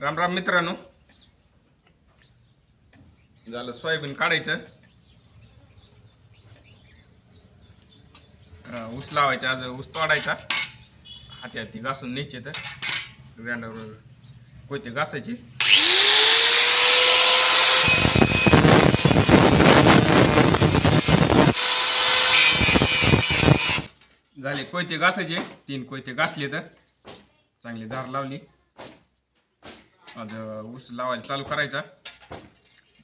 राम राम मित्रांनो. झालं सोयाबीन काढायचं. ऊस लावायचा आज ऊस तोडायचा. हाती हाती घासून न्यायचे तर. ग्रँडरवर कोयते घासायचे. झाले कोयते घासायचे. तीन कोयते घासले तर. चांगली धार लावली. ऊस लावायला चालू करायचा.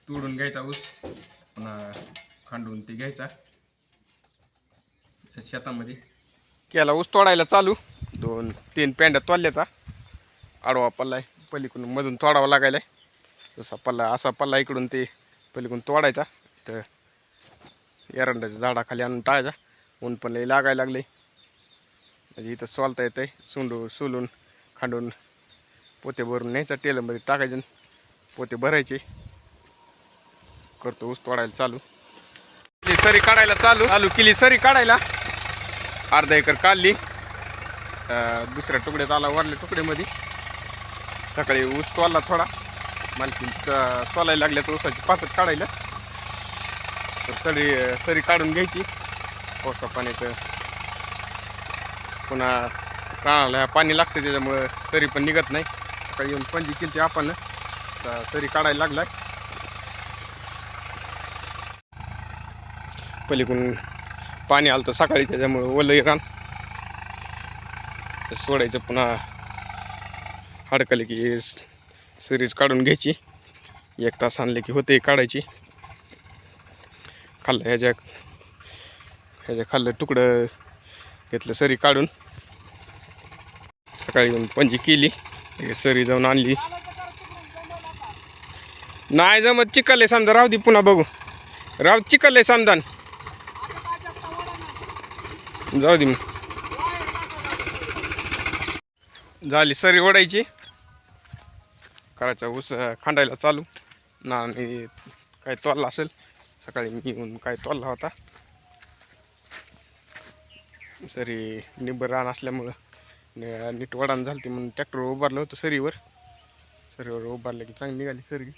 तोडून घ्यायचा ऊस. पुन्हा खांडून ते घ्यायचा. त्या शेतामध्ये. केला ऊस तोडायला चालू. दोन तीन पेंड्या तोडल्याचा आडवा पल्ला आहे. पलीकडून मधून तोडावा लागायला जसा पल्ला असा पल्ला इकडून ते पलीकडून तोडायचा. तर एरंडाच्या झाडाखाली आणून टाळायचा. ऊन पण लई लागायला लागले म्हणजे इथं सोलता आहे सुंडून सोलून खांडून पोते भरून न्यायचा टेलरमध्ये टाकायचे पोते भरायचे. करतो ऊस तोडायला चालू. केली सरी काढायला चालू. चालू केली सरी काढायला. अर्धा एकर काढली. दुसऱ्या तुकड्यात आला वरल्या तुकड्यामध्ये. सकाळी ऊस तोडला थोडा. मालकी तोलायला लागल्या तर ऊसाची पाचट काढायला. तर सरी सरी काढून घ्यायची. पावसा पाण्याचं पुन्हा प्राणाला पाणी लागतं त्याच्यामुळं सरी पण निघत नाही. सकाळी येऊन पंजी केली आपण तरी काढायला लागलाय. पलीकडून पाणी आलं तर सकाळी त्याच्यामुळं ओलं रान सोडायचं पुन्हा. हडकले की सिरीज काढून घ्यायची. एक तास आणले की होते काढायची. खाल्लं ह्याच्या ह्याच्या खाल्लं तुकडं घेतलं सरी काढून. सकाळी येऊन पंजी केली. सरी जाऊन आणली. नाही जमत चिकल समजा. राहू दे पुन्हा बघू. राहू चिकल आहे समजा. जाऊ दे मग. झाली सरी ओढायची. करायचा ऊस खांडायला चालू. ना आणि काय तोलला असेल. सकाळी मी येऊन काय तोलला होता. सरी निबर रान असल्यामुळं. नीट वडान झाली म्हणून ट्रॅक्टर उभारलं होतं सरीवर. सरीवर उभारलं की चांगली निघाली सरी.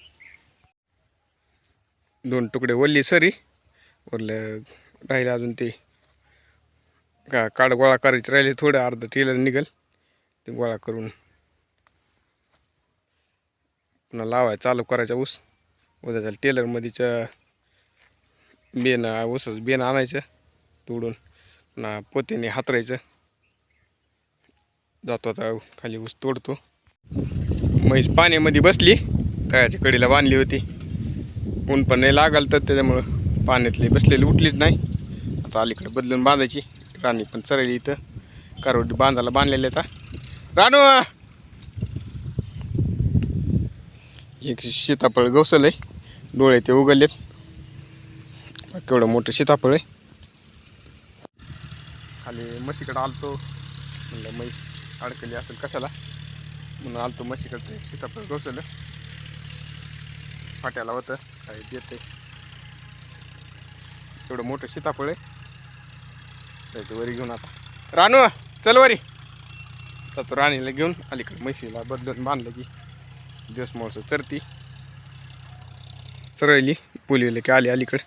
दोन तुकडे वल्ली सरी. वरलं राहिले अजून ते का काड गोळा करायचे राहिले थोडं अर्धा टेलर निघल. ते गोळा करून पुन्हा लावाय चालू करायचा ऊस. उद्याच्या टेलरमध्येच बेन ऊसाचं बेन आणायचं तोडून पुन्हा पोत्याने हातरायचं. जातो आता खाली ऊस तोडतो. म्हैस पाण्यामध्ये बसली तळ्याच्या कडीला बांधली होती. ऊन पण नाही लागल तर त्याच्यामुळं पाण्यातली बसलेली उठलीच नाही. आता अलीकडे बदलून बांधायची. राणी पण चरली इथं. कारवडी बांधायला बांधलेले आता. राणू! एक सीताफळ गवसलं आहे डोळे ते उघडलेत. केवढं मोठं सीताफळ आहे. खाली म्हशीकडं आलतो. म्हणलं म्हैस अडकली असेल कशाला? म्हणून आलतो म्हशीकडे सीताफळ घोसलं. फाट्याला होतं काय देते? एवढं मोठं सीताफळ आहे. त्याचं वरी घेऊन आता. रानू चल वरी. जातो राणीला घेऊन अलीकडे म्हशीला बदलून बांधलं की दिवस मावसं चरती. चरळली पुलीला की आली अलीकडे.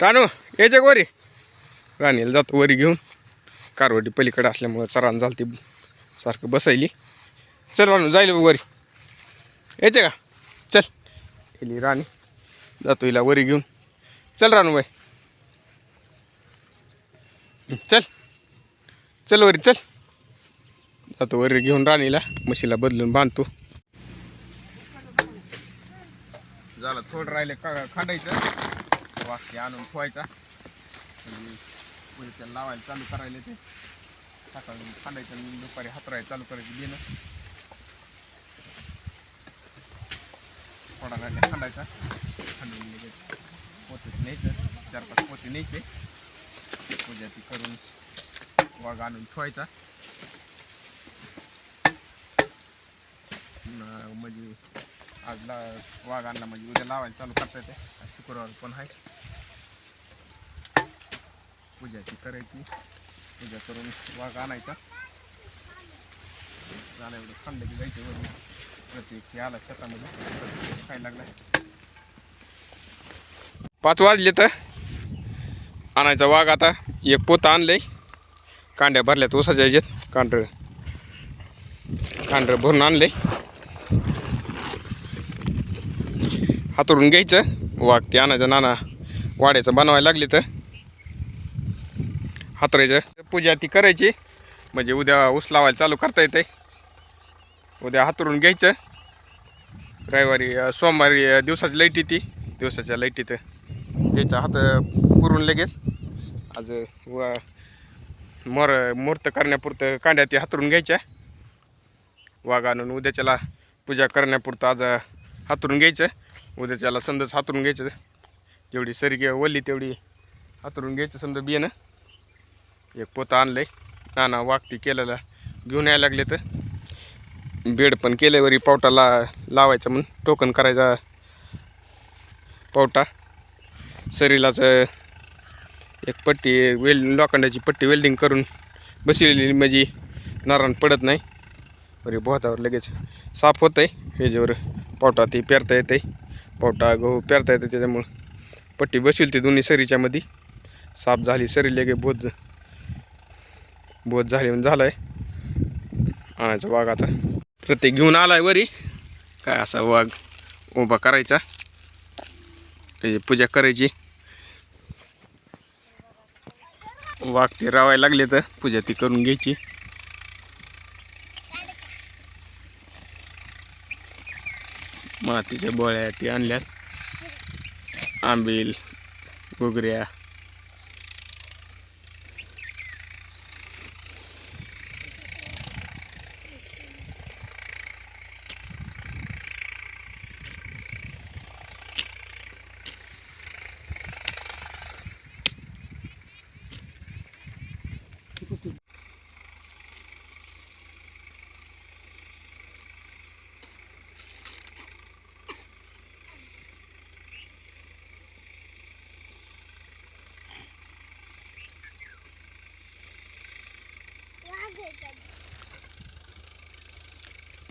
रानू यायच्या वरी. राणीला जातो वरी घेऊन. कारवडी पलीकडे असल्यामुळं चरान झालती सारखं बसायली. चल राणू जाईल वरी. येते का? चल. गेली राणी. जातो हिला वरी घेऊन. चल राणू बाई चल. चल वरी चल. जातो वरी घेऊन राणीला. म्हशीला बदलून बांधतो. झालं थोडं राहिले का खांडायचं वाक्य आणून ठेवायचा. आणि लावायला चालू करायला ते सकाळी खांडायचं आणि दुपारी हातरायला चालू करायचं देणं थोडा राहिले खांडायचा खांडून लगेच पोते न्यायचं. चार पाच पोते न्यायचे. पूजा ती करून वाघ आणून ठेवायचा. म्हणजे आज ला वाघ आणला म्हणजे उद्या लावायला चालू करता येते. आज शुक्रवार पण आहे. पूजाची करायची. पूजा करून वाघ आणायचा. झालं एवढं खाल्लं की जायचं वरून. प्रत्येक आला शेतामध्ये. खायला लागलाय. पाच वाजले तर आणायचा वाघ आता. एक पोतं आणलंय. कांड्या भरल्यात ऊसाच्या याच्यात कांढरं कांढरं भरून आणलंय. हातरून घ्यायचं. वाघ ते आणायचं. नाना वाड्याचं बनवायला लागले तर. हातरायचं पूजा ती करायची. म्हणजे उद्या ऊस लावायला चालू करता येते उद्या हातरून घ्यायचं. रविवारी सोमवारी दिवसाची लाइट येते. दिवसाच्या लाईटीत घ्यायचा हात पुरून लगेच. आज व मोर मुहूर्त करण्यापुरतं कांड्या ती हातरून घ्यायच्या. वाघ आणून उद्याच्याला पूजा करण्यापुरतं आज हातरून घ्यायचं. उद्याच्याला समजाच हातरून घ्यायचं. जेवढी सरी वल्ली तेवढी हातरून घ्यायचं समजा बियाणं. एक पोतं आणलं आहे नाना वागती केलेला. घेऊन यायला लागले तर. बेड पण केल्यावरी पावटाला लावायचा म्हणून. टोकन करायचा पावटा. शरीराचं एक पट्टी वेल लोखंडाची पट्टी वेल्डिंग करून बसलेली म्हणजे नारायण पडत नाही. वरी बोहातावर लगेच साफ होत आहे ह्याच्यावर पावटा ते पेरता येते पावटा गहू पेरता येते त्याच्यामुळं. पट्टी बसविल ते दोन्ही सरीच्यामध्ये. साफ झाली. सरी लगे बोध बोध झाली म्हणून झालं आहे आणायचा वाघ आता. प्रत्येक घेऊन आलाय वरी. काय असा वाघ उभा करायचा. त्याची पूजा करायची. वाघ ते रावायला लागले तर पूजा ती करून घ्यायची. मातीच्या बोळ्या ती आणल्यात. आंबील घुगऱ्या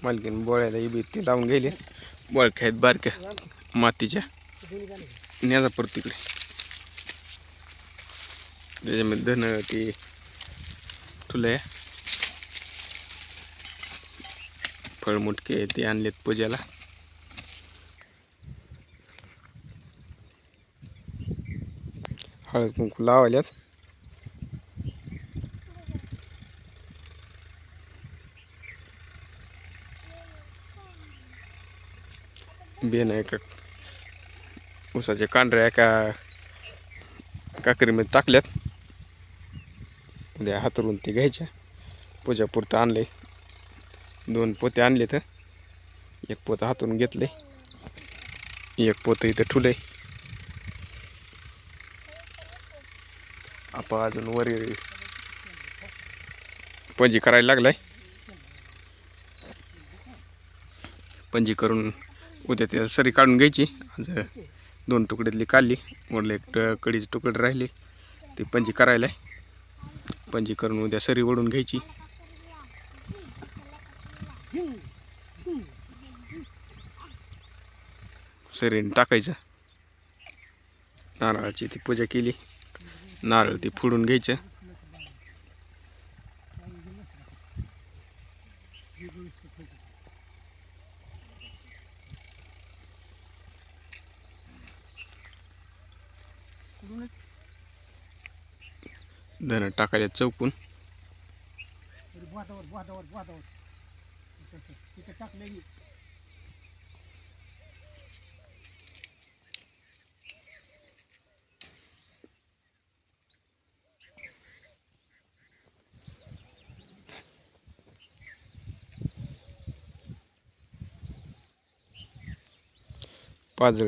मालकीन बोळ्याला बी ते लावून गेले. बोळख्या आहेत बारक्या मातीच्या. न्याजा परत तिकडे. त्याच्यामध्ये धन ते फळ फळमुटके ते आणलेत पूजेला. हळद कुंकू लावायल्यात बेन एका उसाच्या कांढऱ्या एका काकरीमध्ये टाकल्यात उद्या हातरून ते घ्यायच्या पूजापुरतं आणले दोन पोते आणले तर एक पोतं हातून घेतले एक पोतं इथं ठुले आपण अजून वरी पणजी करायला लागलाय पणजी करून उद्या त्याला सरी काढून घ्यायची. आज दोन तुकड्यातली काढली. वरले एक कडीचे तुकडे राहिले. ते पंजी करायला आहे. पंजी करून उद्या सरी ओढून घ्यायची. सरीने टाकायचं. नारळाची ती पूजा केली. नारळ ती फोडून घ्यायचं. धरण टाकायला चौकून. पाजळे तिथं टाकलं की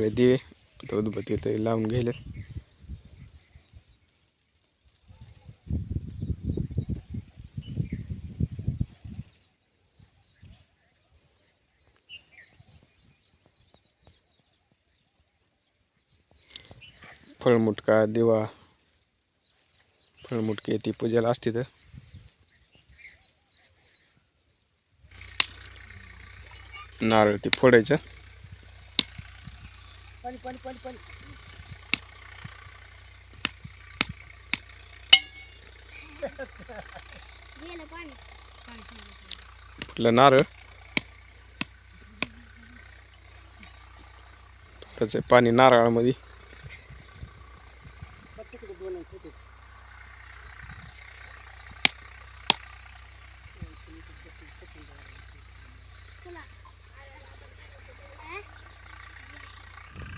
दिवे उदबत्ती तरी लावून घ्यायला फळमुटका दिवा फळमुटके ती पूजेला असते तर. नारळ ते फोडायचं. पाणी पाणी पाणी पाणी गेलं पाणी. फुटलं नारळ. त्याचं पाणी नारळामध्ये. दोन आहे, तिथे. चला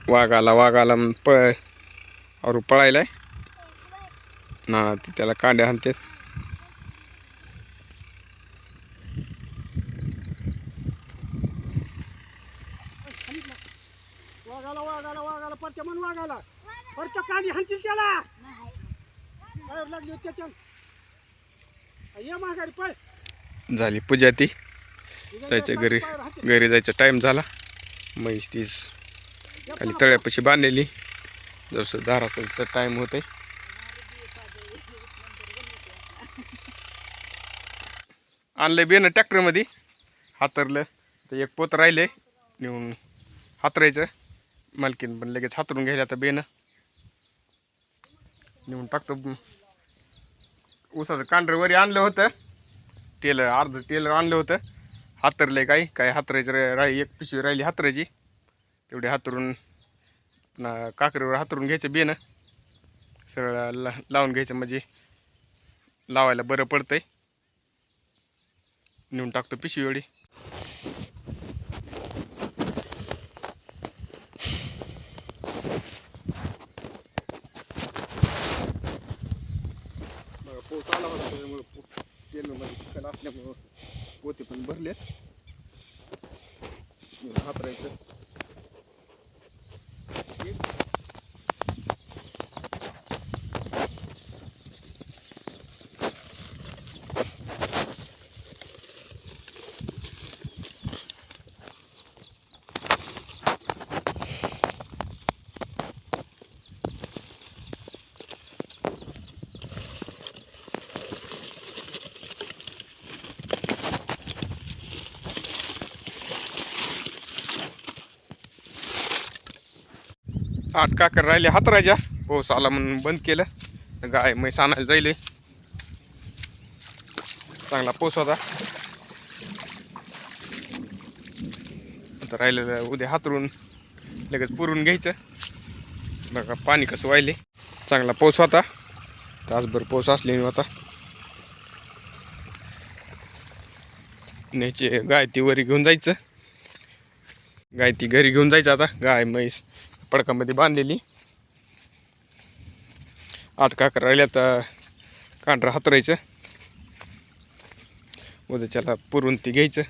वाघ आला वाघ आला म्हणून पळ. और पळायलाय? ना ते त्याला कांड्या हाणतात. वाघाला वाघाला वाघाला परत्या म्हणून वाघाला परत्या कांडी हाणतील त्याला. काय लागली होती त्याच्या ये माघारी पळ. झाली पूजा ती जायचं घरी घरी जायचा टाईम झाला. म्हैस तीच खाली तळ्यापाशी बांधलेली. जसं दाराचा टाईम होत आहे आणलंय बेन ट्रॅक्टरमध्ये हातरलं. तर एक पोत राहिले नेऊन हातरायचं. मालकीन पण लगेच हातरून घ्यायला आता बेन. नेऊन टाकतो. ऊसाचं कांढर वरी आणलं होतं. तेल अर्ध तेल आणलं होतं. हातरलं काही काय हातरायचं राही एक पिशवी राहिली हातरायची. तेवढी हातरून पुन्हा काकरीवर हातरून घ्यायचं बेनं सरळ ला लावून घ्यायचं म्हणजे लावायला बरं पडतंय. नेऊन टाकतो पिशवी एवढी. you. आठ काकर राहिले हातरायच्या पाऊस हो, आला म्हणून बंद केलं. गाय म्हैस आणायला जाईल चांगला पाऊस होता. आता राहिलेलं उद्या हातरून लगेच पुरून घ्यायचं. बघा पाणी कसं वाहिले. चांगला पाऊस होता. तासभर पाऊस असले होता. न्यायचे गाय ती वरी घेऊन जायचं. गाय ती घरी घेऊन जायचं आता. गाय म्हैस पडकामध्ये बांधलेली. आठ काकर राहिल्या तर कांढरं हातरायचं. उद्याच्याला पुरून ती घ्यायचं.